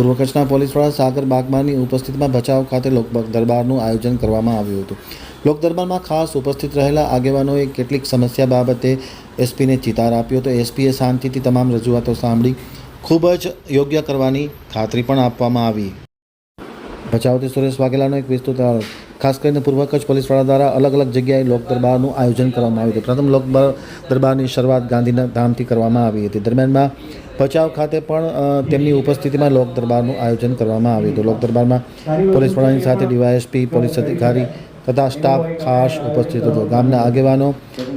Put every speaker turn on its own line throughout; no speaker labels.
પૂર્વ કચ્છના પોલીસ વડા સાગર બાગમાની ઉપસ્થિતિમાં ભચાઉ ખાતે લોક દરબારનું આયોજન કરવામાં આવ્યું હતું. લોક દરબારમાં ખાસ ઉપસ્થિત રહેલા આગેવાનોએ કેટલીક સમસ્યા બાબતે એસપીને ચિતાર આપ્યો તો એસપીએ શાંતિથી તમામ રજૂઆતો સાંભળી, ખૂબ જ યોગ્ય કરવાની ખાતરી પણ આપવામાં આવી. ભચાઉથી સુરેશ વાઘેલાનો એક વિસ્તૃત. ખાસ કરીને પૂર્વ કચ્છ પોલીસ વડા દ્વારા અલગ અલગ જગ્યાએ લોક દરબારનું આયોજન કરવામાં આવ્યું હતું. પ્રથમ લોક દરબારની શરૂઆત ગાંધીના ધામથી કરવામાં આવી હતી. દરમિયાનમાં ભચાઉ ખાતે પણ તેમની ઉપસ્થિતિમાં લોક દરબારનું આયોજન કરવામાં આવ્યું હતું. લોક દરબારમાં પોલીસ વડાની સાથે ડીવાયએસપી, પોલીસ અધિકારી તથા સ્ટાફ ખાસ ઉપસ્થિત હતો. ગામના આગેવાનો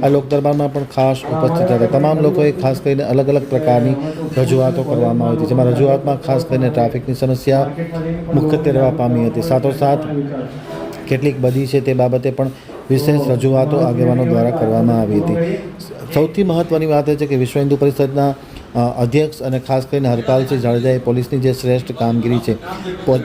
આ લોક દરબારમાં પણ ખાસ ઉપસ્થિત હતા. તમામ લોકોએ ખાસ કરીને અલગ અલગ પ્રકારની રજૂઆતો કરવામાં આવી હતી, જેમાં રજૂઆતમાં ખાસ કરીને ટ્રાફિકની સમસ્યા મુખ્યત્વે રહેવા પામી હતી. સાથોસાથ કેટલીક બધી છે તે બાબતે પણ વિશેષ રજૂઆતો આગેવાનો દ્વારા કરવામાં આવી હતી. સૌથી મહત્ત્વની વાત એ છે કે વિશ્વ હિન્દુ પરિષદના અધ્યક્ષ અને ખાસ કરીને હરપાલસિંહ જાડેજાએ પોલીસની જે શ્રેષ્ઠ કામગીરી છે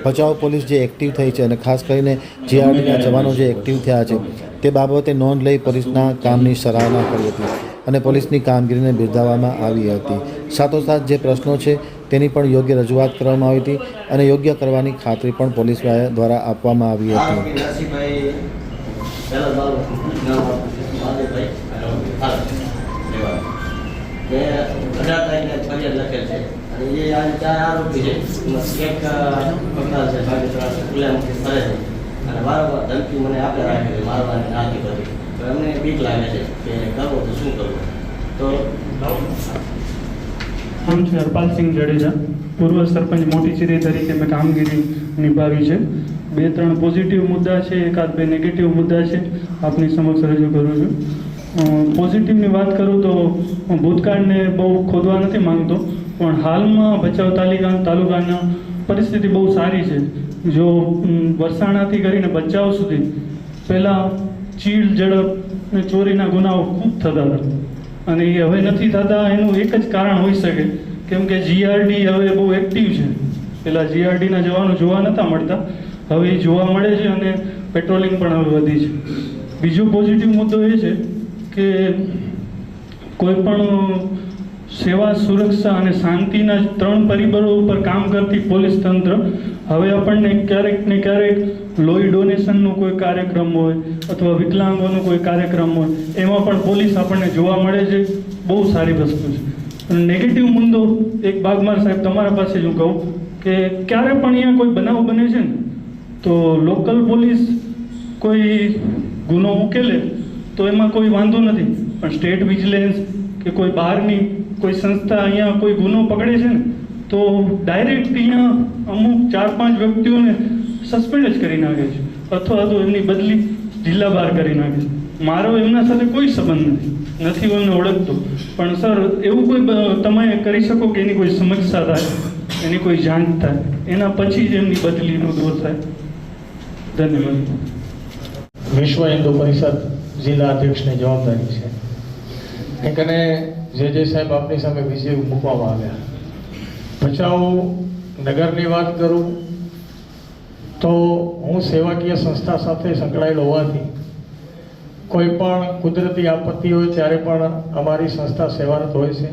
ભચાઉ પોલીસ જે એક્ટિવ થઈ છે અને ખાસ કરીને જીઆરડીના જવાનો જે એક્ટિવ થયા છે, તે બાબતે નોંધ લઈ પોલીસના કામની સરાહના કરી હતી અને પોલીસની કામગીરીને બિરદાવવામાં આવી હતી. સાથોસાથ જે પ્રશ્નો છે તેની પણ યોગ્ય રજૂઆત કરવામાં આવી હતી અને યોગ્ય કરવાની ખાતરી પણ પોલીસ દ્વારા આપવામાં આવી હતી.
અને વારંવાર ધમકી મને આપે રાખે મારવાની નાતી કરી તો એમને બીક લાગે છે કે કરવો તો શું કરવું? તો
નામ છે હરપાલસિંહ જડેજા. પૂર્વ સરપંચ મોટી ચીરી તરીકે મેં કામગીરી નિભાવી છે. બે, ત્રણ પોઝિટિવ મુદ્દા છે એકાદ બે નેગેટિવ મુદ્દા છે. આપની સમક્ષ રજૂ કરું છું. પોઝિટિવની વાત કરું તો ભૂતકાળને બહુ ખોદવા નથી માંગતો, પણ હાલમાં ભચાઉ તાલુકા તાલુકાના પરિસ્થિતિ બહુ સારી છે. જો વરસાણાથી કરીને બચાવ સુધી પહેલાં ચીડ ઝડપ ને ચોરીના ગુનાઓ ખૂબ થતા હતા. અને એ હવે નથી થતા, એનું એક જ કારણ હોઈ શકે. કેમ કે જીઆરડી હવે બહુ એક્ટિવ છે. પેલા જીઆરડીના જવાનો જોવા નહોતા મળતા. હવે એ જોવા મળે છે અને પેટ્રોલિંગ પણ હવે વધી છે. બીજો પોઝિટિવ મુદ્દો એ છે કે કોઈ પણ સેવા, સુરક્ષા અને શાંતિના ત્રણ પરિબળો ઉપર કામ કરતી પોલીસ તંત્ર હવે આપણને ક્યારેક ને ક્યારેક લોહી ડોનેશનનો કોઈ કાર્યક્રમ હોય અથવા વિકલાંગોનો કોઈ કાર્યક્રમ હોય, એમાં પણ પોલીસ આપણને જોવા મળે છે. બહુ સારી વસ્તુ છે. નેગેટિવ મુદ્દો એક બાગમાર સાહેબ તમારા પાસે જ હું કહું કે ક્યારે પણ અહીંયા કોઈ બનાવ બને છે ને, તો લોકલ પોલીસ કોઈ ગુનો ઉકેલે તો એમાં કોઈ વાંધો નથી. પણ સ્ટેટ વિજિલન્સ કે કોઈ બહારની કોઈ સંસ્થા અહીંયા કોઈ ગુનો પકડે છે ને, તો ડાયરેક્ટ અહીંયા અમુક ચાર પાંચ વ્યક્તિઓને સસ્પેન્ડ જ કરી નાખે છે. અથવા તો એમની બદલી જિલ્લા બહાર કરી નાખે છે. મારો એમના સાથે કોઈ સંબંધ નથી. નથી એમને ઓળખતો. પણ સર, એવું કોઈ તમે કરી શકો કે એની કોઈ સમસ્યા થાય, એની કોઈ જાણ થાય? એના પછી જ એમની બદલીનો દૂર થાય. ધન્યવાદ.
વિશ્વ હિન્દુ પરિષદ જિલ્લા અધ્યક્ષની જવાબદારી છે. એક કને જે જે સાહેબ આપની સામે વિજય મૂકવામાં આવ્યા. ભચાઉ નગરની વાત કરું, તો હું સેવાકીય સંસ્થા સાથે સંકળાયેલો હોવાથી, કોઈ પણ કુદરતી આપત્તિ હોય ત્યારે પણ અમારી સંસ્થા સેવારત હોય છે.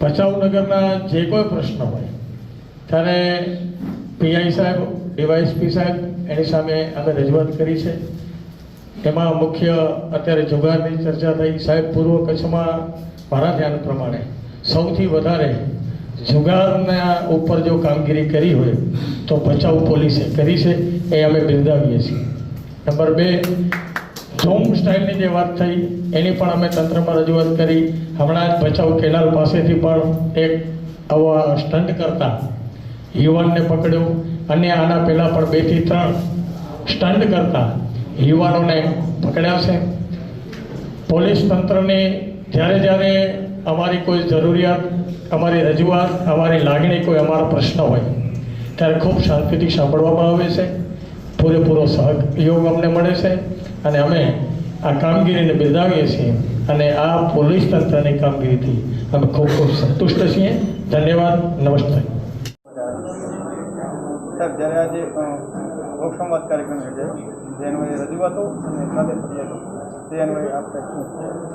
ભચાઉ નગરના જે કોઈ પ્રશ્ન હોય, ત્યારે પીઆઈ સાહેબ, ડીવાયએસપી સાહેબ એની સામે અમે રજૂઆત કરી છે. એમાં મુખ્ય અત્યારે જુગારની ચર્ચા થઈ. સાહેબ, પૂર્વ કચ્છમાં મારા ધ્યાન પ્રમાણે સૌથી વધારે જુગારના ઉપર જો કામગીરી કરી હોય, તો ભચાઉ પોલીસે કરી છે. એ અમે બિરદાવીએ છીએ. નંબર બે ઝોમ સ્ટાઇલની જે વાત થઈ, એની પણ અમે તંત્રમાં રજૂઆત કરી. હમણાં જ ભચાઉ કેનાલ પાસેથી પણ એક આવા સ્ટન્ટ કરતા યુવાનને પકડ્યો. અને આના પહેલાં પણ બેથી ત્રણ સ્ટન્ટ કરતા યુવાનોને પકડ્યા છે. પોલીસ તંત્રને જ્યારે જ્યારે અમારી કોઈ જરૂરિયાત, અમારી રજૂઆત, અમારી લાગણી કોઈ અમારા પ્રશ્ન હોય, ત્યારે ખૂબ શાંતિથી સાંભળવામાં આવે છે. પૂરેપૂરો સહયોગ અમને મળે છે અને અમે આ કામગીરીને બિરદાવીએ છીએ અને આ પોલીસ તંત્રની કામગીરીથી અમે ખૂબ ખૂબ સંતુષ્ટ છીએ. ધન્યવાદ. નમસ્તે.
સાહેબ, જ્યારે આજે લોકસંવાદ કાર્યક્રમ યોજાયો.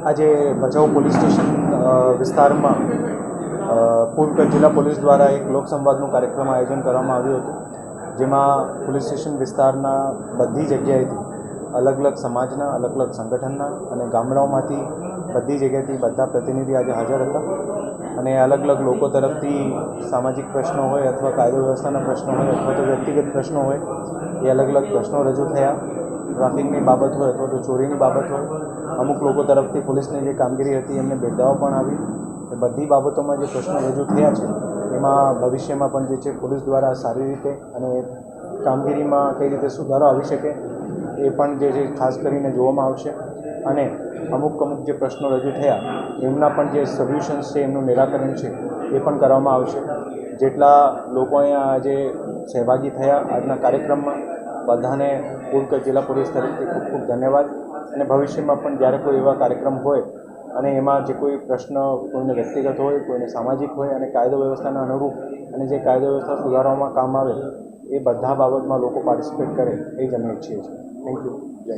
આજે ભચાઉ પોલીસ સ્ટેશન વિસ્તારમાં
પૂર્વ જિલ્લા પોલીસ દ્વારા એક લોકસંવાદનું કાર્યક્રમ આયોજન કરવામાં આવ્યું હતું, જેમાં પોલીસ સ્ટેશન વિસ્તારના બધી જગ્યાએથી અલગ અલગ સમાજના, અલગ અલગ સંગઠનના અને ગામડાઓમાંથી બધી જગ્યાએથી બધા પ્રતિનિધિ આજે હાજર હતા. અને અલગ અલગ લોકો તરફથી સામાજિક પ્રશ્નો હોય અથવા કાયદો વ્યવસ્થાના પ્રશ્નો હોય અથવા તો વ્યક્તિગત પ્રશ્નો હોય એ અલગ અલગ પ્રશ્નો રજૂ થયા. ટ્રાફિકની બાબત હોય અથવા તો ચોરીની બાબત હોય, અમુક લોકો તરફથી પોલીસની જે કામગીરી હતી એમને બિરદાવો પણ આવી. એ બધી બાબતોમાં જે પ્રશ્નો રજૂ થયા છે, એમાં ભવિષ્યમાં પણ જે છે પોલીસ દ્વારા સારી રીતે અને કામગીરીમાં કઈ રીતે સુધારો આવી શકે, એ પણ જે છે ખાસ કરીને જોવામાં આવશે. અને અમુક અમુક જે પ્રશ્નો રજૂ થયા, એમના પણ જે સોલ્યુશન્સ છે, એમનું નિરાકરણ છે, એ પણ કરવામાં આવશે. જેટલા લોકો અહીંયા આજે સહભાગી થયા આજના કાર્યક્રમમાં. બધાને પૂર્વ જિલ્લા પોલીસ તરફથી ખૂબ ખૂબ ધન્યવાદ. અને ભવિષ્યમાં પણ જ્યારે કોઈ એવા કાર્યક્રમ હોય અને એમાં જે કોઈ પ્રશ્ન કોઈને વ્યક્તિગત હોય, કોઈને સામાજિક હોય અને કાયદો વ્યવસ્થાના અનુરૂપ અને જે કાયદો વ્યવસ્થા સુધારવામાં કામ આવે, એ બધા બાબતમાં લોકો પાર્ટિસિપેટ કરે, એ જ અમે ઈચ્છીએ છીએ. થેન્ક યુ જય